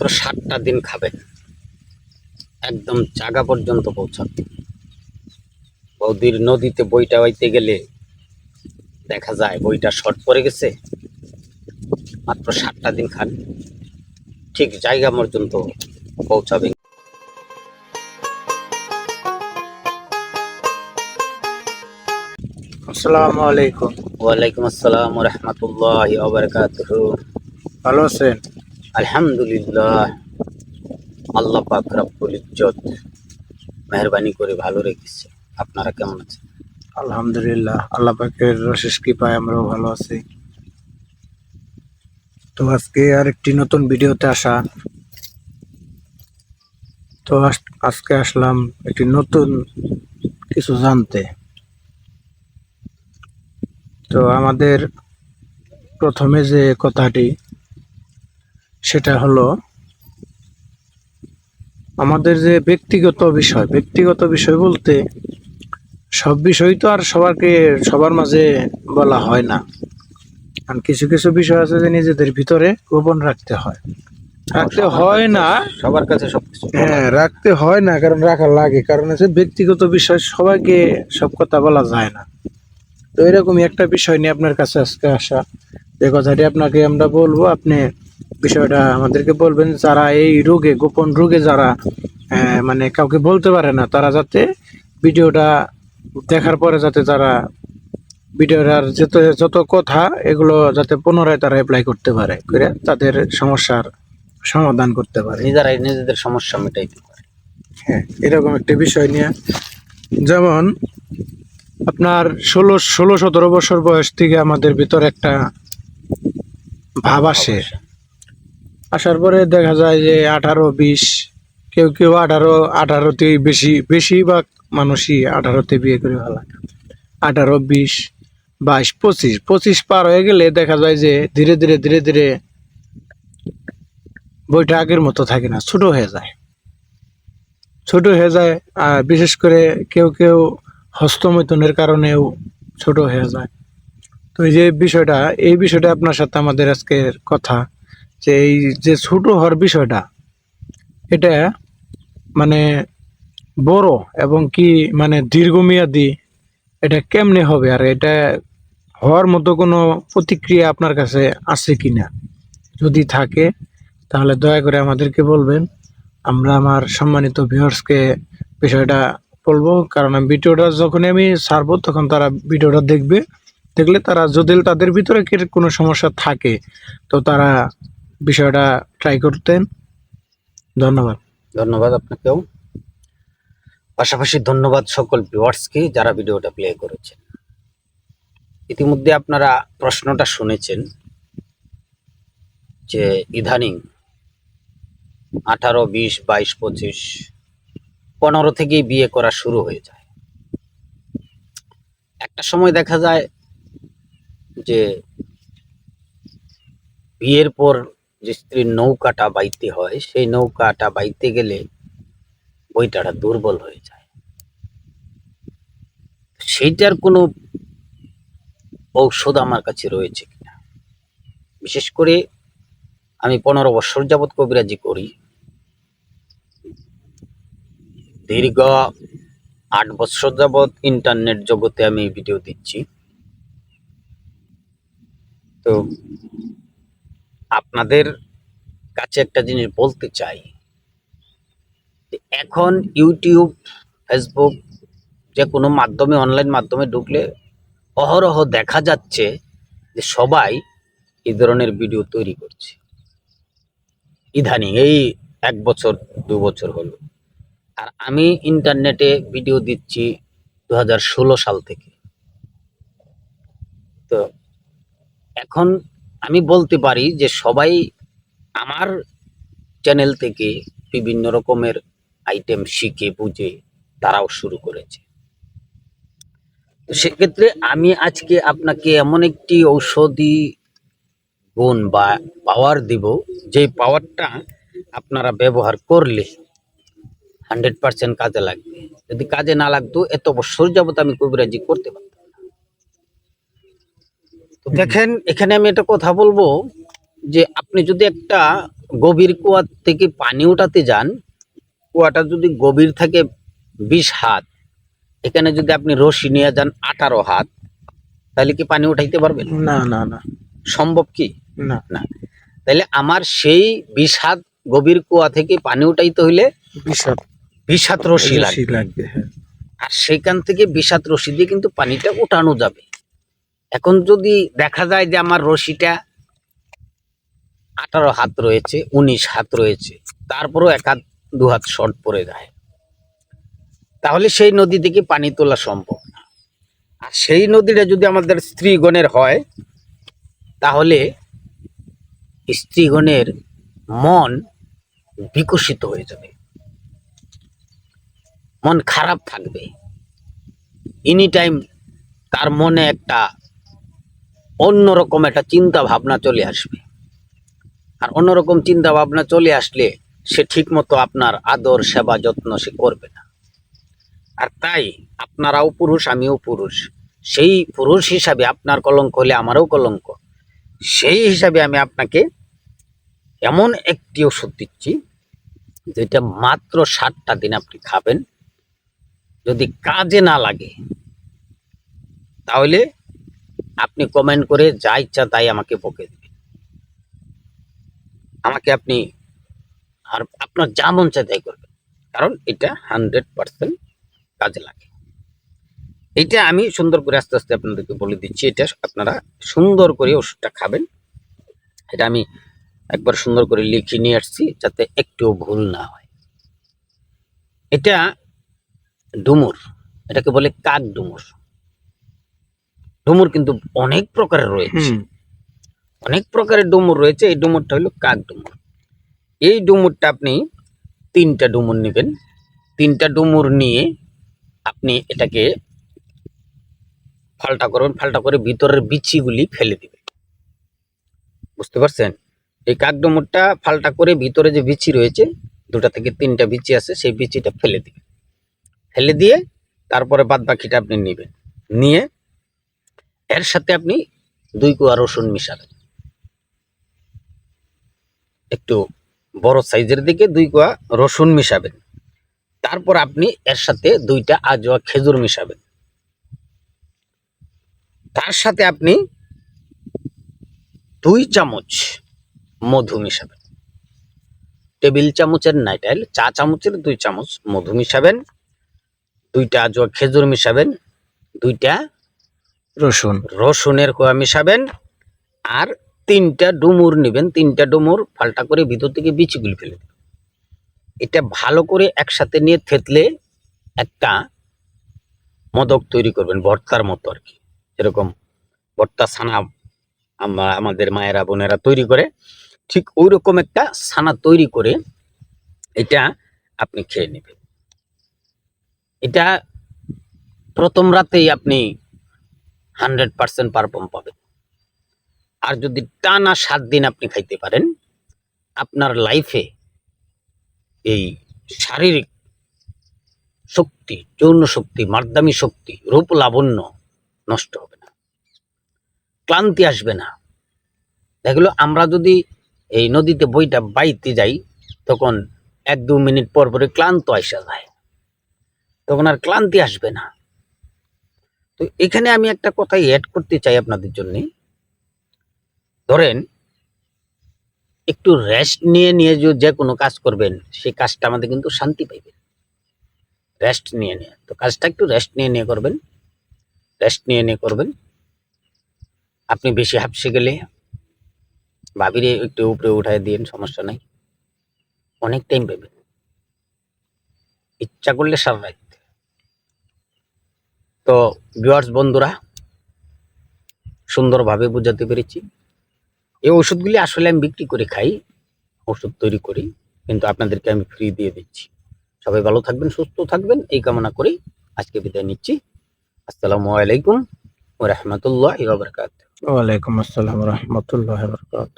মাত্র সাতটা দিন খাবেন একদম জাগা পর্যন্ত পৌঁছাবে। বৌদির নদীতে বইটা বাইতে গেলে দেখা যায় বইটা শর্ট পড়ে গেছে। মাত্র সাতটা দিন খান ঠিক জায়গা পর্যন্ত পৌঁছাবে। আসসালামু আলাইকুম। ওয়ালাইকুম আসসালাম রহমতুল্লাহ ভালো আছেন? আলহামদুলিল্লাহ, আল্লাহ পাক রব্বুল ইজ্জত মেহরবানি করে ভালো রেখেছে। আপনারা কেমন আছেন? আলহামদুলিল্লাহ, আল্লাহ পাকের রশেষ কৃপায় আমরাও ভালো আছি। তো আজকে আরেকটি নতুন ভিডিওতে আসা। তো আজকে আসলাম একটি নতুন কিছু জানতে। তো আমাদের প্রথমে যে কথাটি সেটা হলো আমাদের যে ব্যক্তিগত বিষয় ব্যক্তিগত বিষয় বলতে সব বিষয় তো আর সবারকে সবার মাঝে বলা হয় না। কারণ কিছু কিছু বিষয় আছে যে নিজেদের ভিতরে গোপন রাখতে হয়। রাখতে হয় না। সবার কাছে সবকিছু। হ্যাঁ রাখতে হয় না কারণ রাখা লাগে। কারণ হচ্ছে ব্যক্তিগত বিষয় সবাইকে সব কথা বলা যায় না। তো এরকমই একটা বিষয় নিয়ে আপনার কাছে আজকে আসা। যে কথাটি আপনাকে আমরা বলব আপনি বিষয়টা আমাদেরকে বলবেন যারা এই রোগে গোপন রোগে যারা মানে কাউকে বলতে পারে না তারা যাতে ভিডিওটা দেখার পরে যাতে তারা ভিডিওটার যত যত কথা এগুলো যাতে পুনরায় তারা অ্যাপ্লাই করতে পারে করে তাদের সমস্যার সমাধান করতে পারে। নিজেরাই নিজেদের সমস্যা মেটাইতে পারে। হ্যাঁ এরকম একটা বিষয় নিয়ে। যেমন আপনার ষোলো ষোলো সতেরো বছর বয়স থেকে আমাদের ভিতর একটা ভাব আসে। আসার পরে দেখা যায় যে আঠারো, বিশ, কেউ কেউ আঠারো আঠারোতেই বেশি, বেশিরভাগ মানুষই আঠারোতে বিয়ে করে ফেলা। আঠারো, বিশ, বাইশ, পঁচিশ পঁচিশ পার হয়ে গেলে দেখা যায় যে ধীরে ধীরে ধীরে ধীরে বইটা আগের মতো থাকে না, ছোট হয়ে যায়। ছোট হয়ে যায় আর বিশেষ করে কেউ কেউ হস্তমৈথুনের কারণেও ছোট হয়ে যায়। তো এই যে বিষয়টা, এই বিষয়টা আপনার সাথে আমাদের আজকের কথা। যে এই যে ছোট হওয়ার বিষয়টা, এটা মানে বড় এবং কি মানে দীর্ঘমেয়াদী, এটা কেমনে হবে? আর এটা হওয়ার মতো কোনো প্রতিক্রিয়া আপনার কাছে আছে কিনা? যদি থাকে, তাহলে দয়া করে আমাদেরকে বলবেন। আমরা আমার সম্মানিত ভিউয়ার্সকে বিষয়টা বলব। কারণ ভিডিওটা যখন আমি ছাড়বো, তখন তারা ভিডিওটা দেখবে। দেখলে তারা, যদি তাদের ভিতরে কোনো সমস্যা থাকে, তো তারা বিষয়টা ট্রাই করতেন। ধন্যবাদ। ধন্যবাদ আপনাকেও। পাশাপাশি ধন্যবাদ সকল ভিউয়ার্সকে যারা ভিডিওটা প্লে করেছেন। ইতিমধ্যে আপনারা প্রশ্নটা শুনেছেন যে, ইদানিং আঠারো, বিশ, বাইশ, পঁচিশ, পনেরো থেকেই বিয়ে করা শুরু হয়ে যায়। একটা সময় দেখা যায় যে, বিয়ের পর যে স্ত্রীর নৌকাটা বাইতে হয়, সেই নৌকাটা বাইতে গেলে বইটাটা দুর্বল হয়ে যায়। সেইটার কোনো ঔষধ আমার কাছে রয়েছে কিনা? বিশেষ করে আমি পনেরো বছর যাবৎ কবিরাজি করি। দীর্ঘ আট বছর যাবৎ ইন্টারনেট জগতে আমি ভিডিও দিচ্ছি। তো আপনাদের কাছে একটা জিনিস বলতে চাই। এখন ইউটিউব ফেসবুক যে কোনো মাধ্যমে অনলাইন মাধ্যমে ঢুকলে অহরহ দেখা যাচ্ছে যে সবাই এই ধরনের ভিডিও তৈরি করছে। ইদানিং এই এক বছর, দু বছর হলো। আর আমি ইন্টারনেটে ভিডিও দিচ্ছি দু হাজার ষোলো সাল থেকে। তো এখন আমি বলতে পারি যে সবাই আমার চ্যানেল থেকে বিভিন্ন রকমের আইটেম শিখে, বুঝে তারাও শুরু করেছে। তো সেক্ষেত্রে আমি আজকে আপনাকে এমন একটি ঔষধি গুণ বা পাওয়ার দিব, যে পাওয়ারটা আপনারা ব্যবহার করলে হান্ড্রেড পার্সেন্ট কাজে লাগবে। যদি কাজে না লাগতো, এত বছর যাবত আমি কবিরাজি করতে তো দেখেন এখানে আমি একটা কথা বলব যে আপনি যদি একটা গভীর কুয়া থেকে পানি উঠাতে যান কুয়াটা যদি গভীর থাকে বিশ হাত এখানে যদি আপনি রশি নিয়ে যান আঠারো হাত তাহলে কি পানি উঠাইতে পারবেন? না না না। সম্ভব কি? না। না। তাহলে আমার সেই বিশ হাত গভীর কুয়া থেকে পানি উঠাইতে হইলে বিষাদ বিশ হাত রশি রশি লাগবে। হ্যাঁ। আর সেখান থেকে হাত রশি দিয়ে কিন্তু পানিটা উঠানো যাবে। এখন যদি দেখা যায় যে আমার রশিটা আঠারো হাত রয়েছে, উনিশ হাত রয়েছে, তারপরও এক হাত, দু হাত শর্ট পড়ে যায়, তাহলে সেই নদী থেকে পানি তোলা সম্ভব না। আর সেই নদীটা যদি আমাদের স্ত্রীগণের হয়, তাহলে স্ত্রীগণের মন বিকশিত হয়ে যাবে। মন খারাপ থাকবে। এনি টাইম তার মনে একটা অন্যরকম একটা চিন্তা ভাবনা চলে আসবে। আর অন্যরকম চিন্তা ভাবনা চলে আসলে সে ঠিকমতো আপনার আদর, সেবা, যত্ন সে করবে না। আর তাই আপনারাও পুরুষ, আমিও পুরুষ। সেই পুরুষ হিসাবে আপনার কলঙ্ক হলে আমারও কলঙ্ক। সেই হিসাবে আমি আপনাকে এমন একটি ওষুধ দিচ্ছি, যেটা মাত্র সাতটা দিন আপনি খাবেন। যদি কাজে না লাগে, তাহলে আপনি কমেন্ট করে যা ইচ্ছা তাই আমাকে বকে দেবেন। আমাকে আপনি আর আপনার যা মন চায় তাই করবেন। কারণ এটা হান্ড্রেড পার্সেন্ট কাজে লাগে। এটা আমি সুন্দর করে আস্তে আস্তে আপনাদেরকে বলে দিচ্ছি, এটা আপনারা সুন্দর করে ওষুধটা খাবেন। এটা আমি একবার সুন্দর করে লিখে নিয়ে আসছি যাতে একটুও ভুল না হয়। এটা ডুমুর, এটাকে বলে কাক ডুমুর। ডুমুর কিন্তু অনেক প্রকারের রয়েছে। অনেক প্রকারের ডুমুর রয়েছে। এই ডুমুরটা হলো কাক ডুমুর। এই ডুমুরটা আপনি তিনটা ডুমুর নেবেন। তিনটা ডুমুর নিয়ে আপনি এটাকে ফাল্টা করবেন ফাল্টা করে ভিতরের বিচিগুলি ফেলে দিবেন। বুঝতে পারছেন? এই কাক ডুমুরটা ফাল্টা করে ভিতরে যে বিচি রয়েছে দুটা থেকে তিনটা বিচি আছে সেই বিচিটা ফেলে দিবেন। ফেলে দিয়ে তারপরে বাদ বাকিটা আপনি নেবেন। নিয়ে এর সাথে আপনি দুই কোয়া রসুন মিশাবেন একটু বড় সাইজের দিকে দুই কুয়া রসুন মিশাবেন। তারপর আপনি এর সাথে দুইটা আজোয়া খেজুর মিশাবেন। তার সাথে আপনি দুই চামচ মধু মিশাবেন। টেবিল চামচের নাইটাইল চা চামচের দুই চামচ মধু মিশাবেন। দুইটা আজোয়া খেজুর মিশাবেন। দুইটা রসুন। রসুনের কোয়া মিশাবেন আর তিনটা ডুমুর নেবেন। তিনটা ডুমুর ফাল্টা করে ভিতর থেকে বিচিগুলি ফেলে দেবেন। এটা ভালো করে একসাথে নিয়ে থেতলে একটা মদক তৈরি করবেন ভর্তার মতো আর কি। যেরকম ভর্তা ছানা আমরা আমাদের মায়েরা, বোনেরা তৈরি করে, ঠিক ওই রকম একটা ছানা তৈরি করে এটা আপনি খেয়ে নেবেন। এটা প্রথম রাতেই আপনি হান্ড্রেড পার্সেন্ট পারফর্ম পাবেন। আর যদি টানা সাত দিন আপনি খাইতে পারেন, আপনার লাইফে এই শারীরিক শক্তি, যৌন শক্তি মার্দামি শক্তি, রূপ লাবণ্য নষ্ট হবে না। ক্লান্তি আসবে না। দেখল, আমরা যদি এই নদীতে বইটা বাইতে যাই, তখন এক দু মিনিট পর পরে ক্লান্ত আসা যায়। তখন আর ক্লান্তি আসবে না। তো এখানে আমি একটা কথা অ্যাড করতে চাই আপনাদের জন্য। ধরেন, একটু রেস্ট নিয়ে নিয়ে যে কোনো কাজ করবেন, সেই কাজটা আমাদের কিন্তু শান্তি পাইবে। রেস্ট নিয়ে নিয়ে, তো কাজটা একটু রেস্ট নিয়ে নিয়ে করবেন। রেস্ট নিয়ে নিয়ে করবেন। আপনি বেশি হাঁপসে গেলে ভাবিরে একটু উপরে উঠায় দিন সমস্যা নাই। অনেক টাইম পাবেন ইচ্ছা করলে সারা রাত তো ভিউয়ার্স বন্ধুরা, সুন্দরভাবে বোঝাতে পেরেছি। এই ওষুধগুলি আসলে আমি বিক্রি করে খাই, ওষুধ তৈরি করি, কিন্তু আপনাদেরকে আমি ফ্রি দিয়ে দিচ্ছি। সবাই ভালো থাকবেন, সুস্থ থাকবেন, এই কামনা করি আজকে বিদায় নিচ্ছি। আসসালামু আলাইকুম ও রহমতুল্লাহ বারকাত ওয়ালাইকুম আসসালাম রহমতুল্লাহ বরকাত